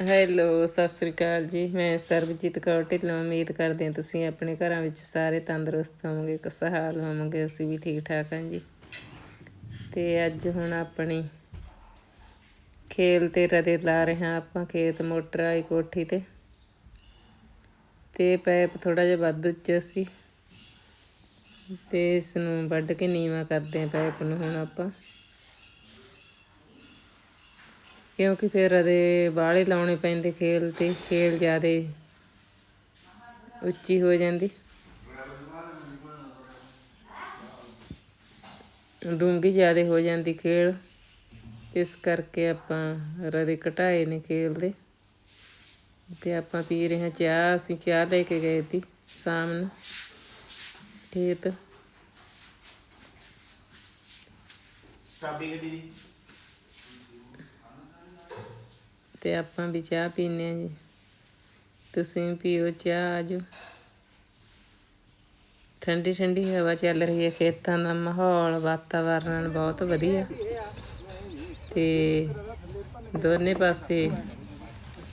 Hello, Sat Sri ਅਕਾਲ ਜੀ। ਮੈਂ ਸਰਬਜੀਤ ਕੌਰ ਢਿੱਲੋਂ। ਉਮੀਦ ਕਰਦੇ ਹਾਂ ਤੁਸੀਂ ਆਪਣੇ ਘਰਾਂ ਵਿੱਚ ਸਾਰੇ ਤੰਦਰੁਸਤ ਹੋਵੋਗੇ, ਖੁਸ਼ਹਾਲ ਹੋਵੋਗੇ, ਅਸੀਂ ਵੀ ਠੀਕ ਠਾਕ ਹਾਂ ਜੀ। ਤੇ ਅੱਜ ਹੁਣ ਆਪਣੀ ਖੇਲ ਤੇ ਰਦੇ ਲਾ ਰਹੇ ਹਾਂ ਆਪਾਂ, ਖੇਤ ਮੋਟਰ ਆਈ ਕੋਠੀ ਤੇ। ਤੇ ਪੈਪ ਥੋੜਾ ਜਿਹਾ ਵੱਧ ਉੱਚਾ ਸੀ। ਤੇ ਇਸ ਨੂੰ ਵੱਢ ਕੇ ਨੀਵਾ ਕਰਦੇ ਹਾਂ ਪੈਪ ਨੂੰ ਹੁਣ ਆਪਾਂ। ਕਿਉਂਕਿ ਫਿਰ ਇਹਦੇ ਬਾਹਲੇ ਲਾਉਣੇ ਪੈਂਦੇ ਖੇਲ ਤੇ, ਖੇਲ ਜ਼ਿਆਦੇ ਉੱਚੀ ਹੋ ਜਾਂਦੀ। ਡੂੰਗੀ ਜ਼ਿਆਦੇ ਹੋ ਜਾਂਦੀ ਖੇਲ। ਇਸ ਕਰਕੇ ਆਪਾਂ ਰਦੇ ਘਟਾਏ ਨੇ ਖੇਲ ਦੇ। ਤੇ ਆਪਾਂ ਪੀ ਰਹੇ ਹਾਂ ਚਾਹ, ਅਸੀਂ ਚਾਹ ਲੈ ਕੇ ਗਏ ਸੀ ਸ਼ਾਮ ਨੂੰ। ਖੇਤ। ਚਾਬੀ ਗੱਡੀ ਦੀ ਤੇ ਆਪਾਂ ਵੀ ਚਾਹ ਪੀਨੇ ਆ ਜੀ। ਤੁਸੀਂ ਪੀਓ ਚਾਹ, ਆਜੋ। ਠੰਡੀ ਠੰਡੀ ਹਵਾ ਚੱਲ ਰਹੀ ਹੈ ਖੇਤਾਂ ਦਾ ਮਾਹੌਲ, ਵਾਤਾਵਰਨ ਬਹੁਤ ਵਧੀਆ। ਤੇ ਦੋਨੇ ਪਾਸੇ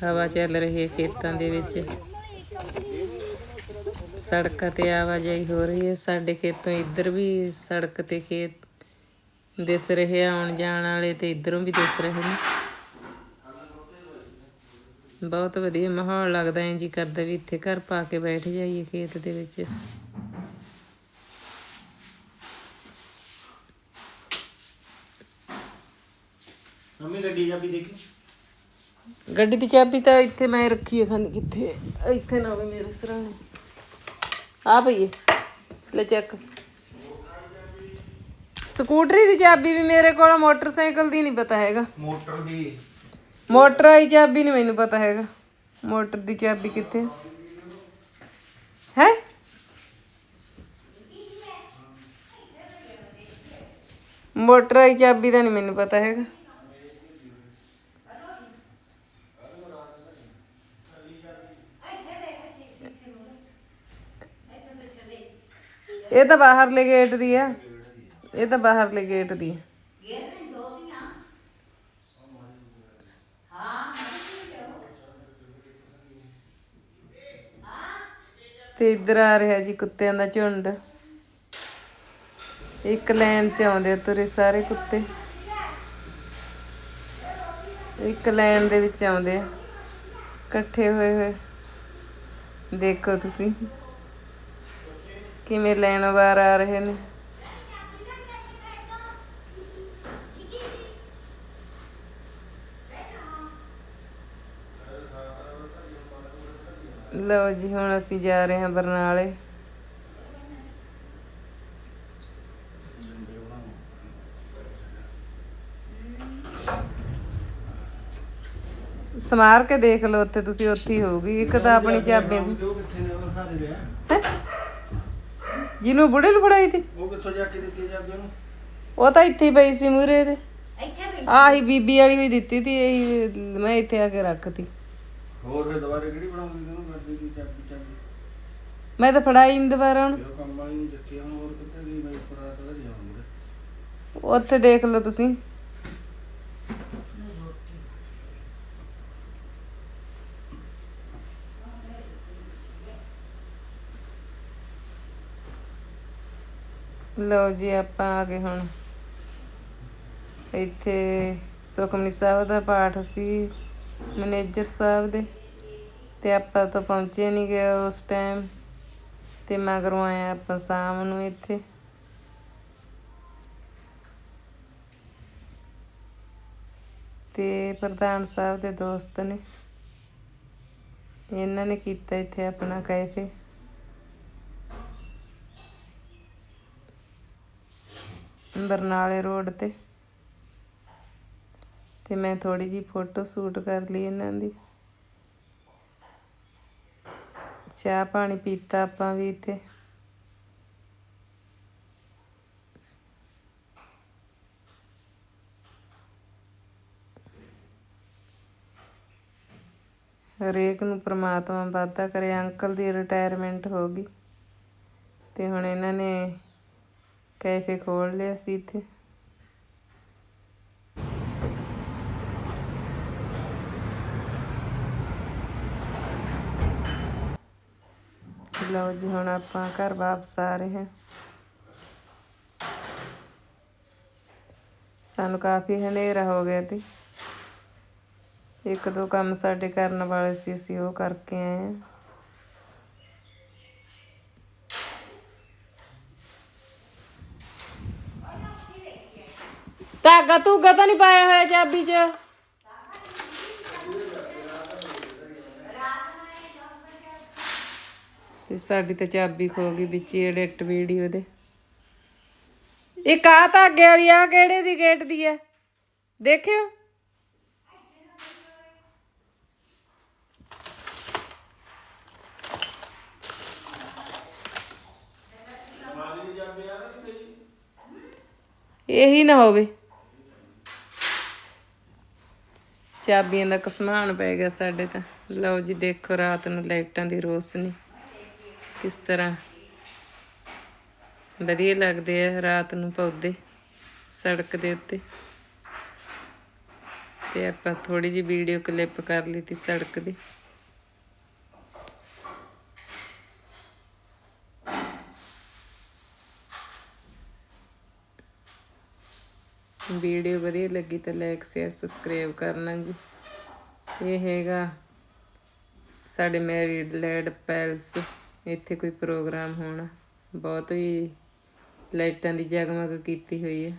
ਹਵਾ ਚੱਲ ਰਹੀ ਹੈ ਖੇਤਾਂ ਦੇ ਵਿੱਚ। ਸੜਕਾਂ ਤੇ ਆਵਾਜਾਈ ਹੋ ਰਹੀ ਹੈ। ਸਾਡੇ ਖੇਤੋਂ ਇੱਧਰ ਵੀ ਸੜਕ ਤੇ ਖੇਤ ਦਿਸ ਰਹੇ ਆਉਣ ਜਾਣ ਵਾਲੇ ਤੇ ਇੱਧਰੋਂ ਵੀ ਦਿਸ ਰਹੇ ਨੇ। ਬਹੁਤ ਵਧੀਆ ਮਾਹੌਲ ਲੱਗਦਾ ਹੈ ਜੀ ਕਰਦਾ ਵੀ ਇੱਥੇ ਘਰ ਪਾ ਕੇ ਬੈਠ ਜਾਈਏ ਖੇਤ ਦੇ ਵਿੱਚ। ਮੰਮੀ ਗੱਡੀ ਚਾਬੀ ਦੇਖੀ? ਗੱਡੀ ਦੀ ਚਾਬੀ ਤਾਂ ਇੱਥੇ ਮੈਂ ਰੱਖੀ ਹੈ ਖਾਨੀ ਕਿੱਥੇ? ਇੱਥੇ ਨਾ ਹੋਵੇ ਮੇਰੇ ਸਰਾਣੇ। ਆ ਪਈਏ ਲੈ ਚੱਕ। ਸਕੂਟਰੀ ਦੀ ਚਾਬੀ ਵੀ ਮੇਰੇ ਕੋਲ ਮੋਟਰਸਾਈਕਲ ਦੀ ਨਹੀਂ ਪਤਾ ਹੈਗਾ। ਮੋਟਰ ਦੀ? ਮੋਟਰ ਆਈ ਚਾਬੀ ਨਹੀਂ ਮੈਨੂੰ ਪਤਾ ਹੈਗਾ। ਮੋਟਰ ਦੀ ਚਾਬੀ ਕਿੱਥੇ ਹੈ? ਮੋਟਰ ਆਈ ਚਾਬੀ ਦਾ ਨਹੀਂ ਮੈਨੂੰ ਪਤਾ ਹੈਗਾ। ਇਹ ਤਾਂ ਬਾਹਰਲੇ ਗੇਟ ਦੀ ਆ। ਇਹ ਤਾਂ ਬਾਹਰਲੇ ਗੇਟ ਦੀ ਆ। ਤੇ ਇੱਧਰ ਆ ਰਿਹਾ ਜੀ ਕੁੱਤਿਆਂ ਦਾ ਝੁੰਡ। ਇੱਕ ਲਾਈਨ ਚ ਆਉਂਦੇ ਆ ਤੁਰੇ ਸਾਰੇ ਕੁੱਤੇ। ਇੱਕ ਲਾਈਨ ਦੇ ਵਿੱਚ ਆਉਂਦੇ ਆ। ਇਕੱਠੇ ਹੋਏ ਹੋਏ। ਦੇਖੋ ਤੁਸੀਂ। ਕਿਵੇਂ ਲਾਈਨ ਵਾਰ ਆ ਰਹੇ ਨੇ। ਲਓ ਜੀ ਹੁਣ ਅਸੀਂ ਜਾ ਰਹੇ ਹਾਂ ਬਰਨਾਲੇ। ਸਮਾਰ ਕੇ ਦੇਖ ਲਓ ਉੱਥੇ ਤੁਸੀਂ ਉੱਥੇ ਹੀ ਹੋਊਗੀ। ਇੱਕ ਤਾਂ ਆਪਣੀ ਚਾਬੀ ਜਿਹਨੂੰ ਬੁੜੇ ਨੂੰ ਫੜਾਈ ਤੀ ਉਹ ਕਿੱਥੋਂ ਜਾ ਕੇ ਦਿੱਤੀ ਚਾਬੀ ਉਹਨੂੰ? ਉਹ ਤਾਂ ਇੱਥੇ ਹੀ ਪਈ ਸੀ ਮੂਰੇ ਦੇ ਆਹੀ ਬੀਬੀ ਵਾਲੀ ਵੀ ਦਿੱਤੀ ਤੀ ਇਹੀ ਮੈਂ ਇੱਥੇ ਆ ਕੇ ਰੱਖਤੀ। ਹੋਰ ਫਿਰ ਦੁਬਾਰੇ ਕਿਹੜੀ ਬਣਾਉਂਦੀ ਤੈਨੂੰ ਕਰਦੀ ਦੀ ਚਾਬੀ ਚਾਬੀ ਮੈਂ ਤਾਂ ਫੜਾਈ ਨਹੀਂ ਦੁਬਾਰਾ ਹੁਣ। ਇਹ ਕੰਮ ਵਾਲੀ ਨਹੀਂ ਚੱਕੀ ਹੁਣ ਹੋਰ ਕਿੱਥੇ ਗਈ ਮੈਂ ਉੱਪਰ ਆ ਤਾਂ ਜਾਉਂਗਾ ਉੱਥੇ ਦੇਖ ਲਓ ਤੁਸੀਂ। ਲਓ ਜੀ ਆਪਾਂ ਆ ਗਏ ਹੁਣ। ਇੱਥੇ ਸੁਖਮਨੀ ਸਾਹਿਬ ਦਾ ਪਾਠ ਸੀ ਮੈਨੇਜਰ ਸਾਹਿਬ ਦੇ। ਤੇ ਆਪਾਂ ਤਾਂ ਪਹੁੰਚੇ ਨਹੀਂ ਗਏ ਉਸ ਟਾਈਮ ਤੇ ਮਗਰੋਂ ਆਇਆ ਆਪਾਂ ਸ਼ਾਮ ਨੂੰ ਇੱਥੇ। ਤੇ ਪ੍ਰਧਾਨ ਸਾਹਿਬ ਦੇ ਦੋਸਤ ਨੇ। ਇਹਨਾਂ ਨੇ ਕੀਤਾ ਇੱਥੇ ਆਪਣਾ ਕੈਫੇ। ਬਰਨਾਲੇ ਰੋਡ ਤੇ। ਤੇ ਮੈਂ ਥੋੜੀ ਜੀ ਫੋਟੋ ਸ਼ੂਟ ਕਰ ਲਈ ਇਹਨਾਂ ਦੀ। ਚਾਹ ਪਾਣੀ ਪੀਤਾ ਆਪਾਂ ਵੀ ਇੱਥੇ ਹਰੇਕ ਨੂੰ ਪ੍ਰਮਾਤਮਾ ਵਾਧਾ ਕਰੇ, ਅੰਕਲ ਦੀ ਰਿਟਾਇਰਮੈਂਟ ਹੋ ਗਈ। ਤੇ ਹੁਣ ਇਹਨਾਂ ਨੇ ਕੈਫੇ ਖੋਲ ਲਿਆ ਸੀ ਇੱਥੇ। ਲਓ ਜੀ, ਹੁਣ ਆਪਾਂ ਘਰ ਵਾਪਸ ਆ ਰਹੇ ਹਾਂ। ਸਾਨੂੰ ਕਾਫੀ ਹਨੇਰਾ ਹੋ ਗਿਆ ਤੇ। ਇੱਕ ਦੋ ਕੰਮ ਸਾਡੇ ਕਰਨ ਵਾਲੇ ਸੀ, ਅਸੀਂ ਉਹ ਕਰਕੇ ਆਏ ਹਾਂ। ਧਾਗਾ ਧੂਗਾ ਤਾਂ ਨਹੀਂ ਪਾਇਆ ਹੋਇਆ ਚਾਬੀ 'ਚ? ਤੇ ਸਾਡੀ ਤਾਂ ਚਾਬੀ ਖੋ ਗਈ ਵਿੱਚ ਹੀ ਐਡਿਟ ਵੀਡੀਓ ਦੇ। ਇਹ ਕਾ ਧਾਗੇ ਵਾਲੀ ਆ ਕਿਹੜੇ ਦੀ ਗੇਟ ਦੀ ਹੈ? ਦੇਖਿਓ। ਇਹੀ ਨਾ ਹੋਵੇ। ਚਾਬੀਆਂ ਦਾ ਕਸਮਾਨ ਪੈ ਗਿਆ ਸਾਡੇ ਤਾਂ। ਲਓ ਜੀ, ਦੇਖੋ ਰਾਤ ਨੂੰ ਲਾਈਟਾਂ ਦੀ ਰੋਸ਼ਨੀ। ਕਿਸ ਤਰ੍ਹਾਂ? ਵਧੀਆ ਲੱਗਦੇ ਆ ਰਾਤ ਨੂੰ ਪੌਦੇ ਸੜਕ ਦੇ ਉੱਤੇ। ਤੇ ਆਪਾਂ ਥੋੜੀ ਜਿਹੀ ਵੀਡੀਓ ਕਲਿੱਪ ਕਰ ਲਈ ਤੀ ਸੜਕ ਦੀ। ਵੀਡੀਓ ਵਧੀਆ ਲੱਗੀ ਤਾਂ ਲਾਈਕ ਸ਼ੇਅਰ ਸਬਸਕ੍ਰਾਈਬ ਕਰਨਾ ਜੀ। ਇਹ ਹੈਗਾ ਸਾਡੇ ਮੈਰਿਡ ਲੈਡ ਪੈਲਸ। ਇੱਥੇ ਕੋਈ ਪ੍ਰੋਗਰਾਮ ਹੋਣਾ। ਬਹੁਤ ਵੀ ਲਾਈਟਾਂ ਦੀ ਜਗਮਗ ਕੀਤੀ ਹੋਈ ਹੈ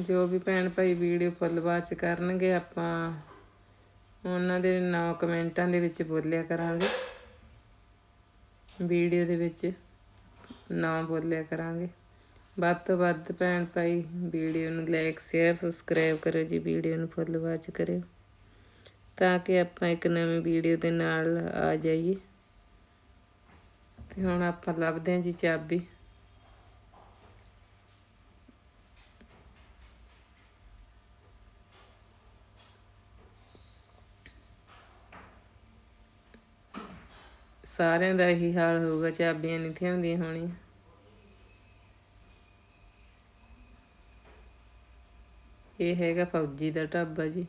ਜੋ ਵੀ ਭੈਣ ਭਾਈ ਵੀਡੀਓ ਫੁੱਲ ਵਾਚ ਕਰਨਗੇ, ਆਪਾਂ ਉਹਨਾਂ ਦੇ ਨਾਂ ਕਮੈਂਟਾਂ ਦੇ ਵਿੱਚ ਬੋਲਿਆ ਕਰਾਂਗੇ। ਵੀਡੀਓ ਦੇ ਵਿੱਚ। ਨਾਂ ਬੋਲਿਆ ਕਰਾਂਗੇ। ਵੱਧ ਤੋਂ ਵੱਧ ਭੈਣ ਭਾਈ, ਵੀਡੀਓ ਨੂੰ ਲਾਈਕ ਸ਼ੇਅਰ ਸਬਸਕ੍ਰਾਈਬ ਕਰੋ ਜੀ, ਵੀਡੀਓ ਨੂੰ ਫੁੱਲ ਵਾਚ ਕਰਿਓ। ਤਾਂ ਕਿ ਆਪਾਂ ਇੱਕ ਨਵੀਂ ਵੀਡੀਓ ਦੇ ਨਾਲ ਆ ਜਾਈਏ। ਤੇ ਹੁਣ ਆਪਾਂ ਲੱਭਦੇ ਹਾਂ ਜੀ ਚਾਬੀ। ਸਾਰਿਆਂ ਦਾ ਇਹੀ ਹਾਲ ਹੋਊਗਾ, ਚਾਬੀਆਂ ਨਹੀਂ ਥੀਆਂ ਹੁੰਦੀਆਂ ਹੋਣੀਆਂ। ਇਹ ਹੈਗਾ ਫੌਜੀ ਦਾ ਢਾਬਾ ਜੀ।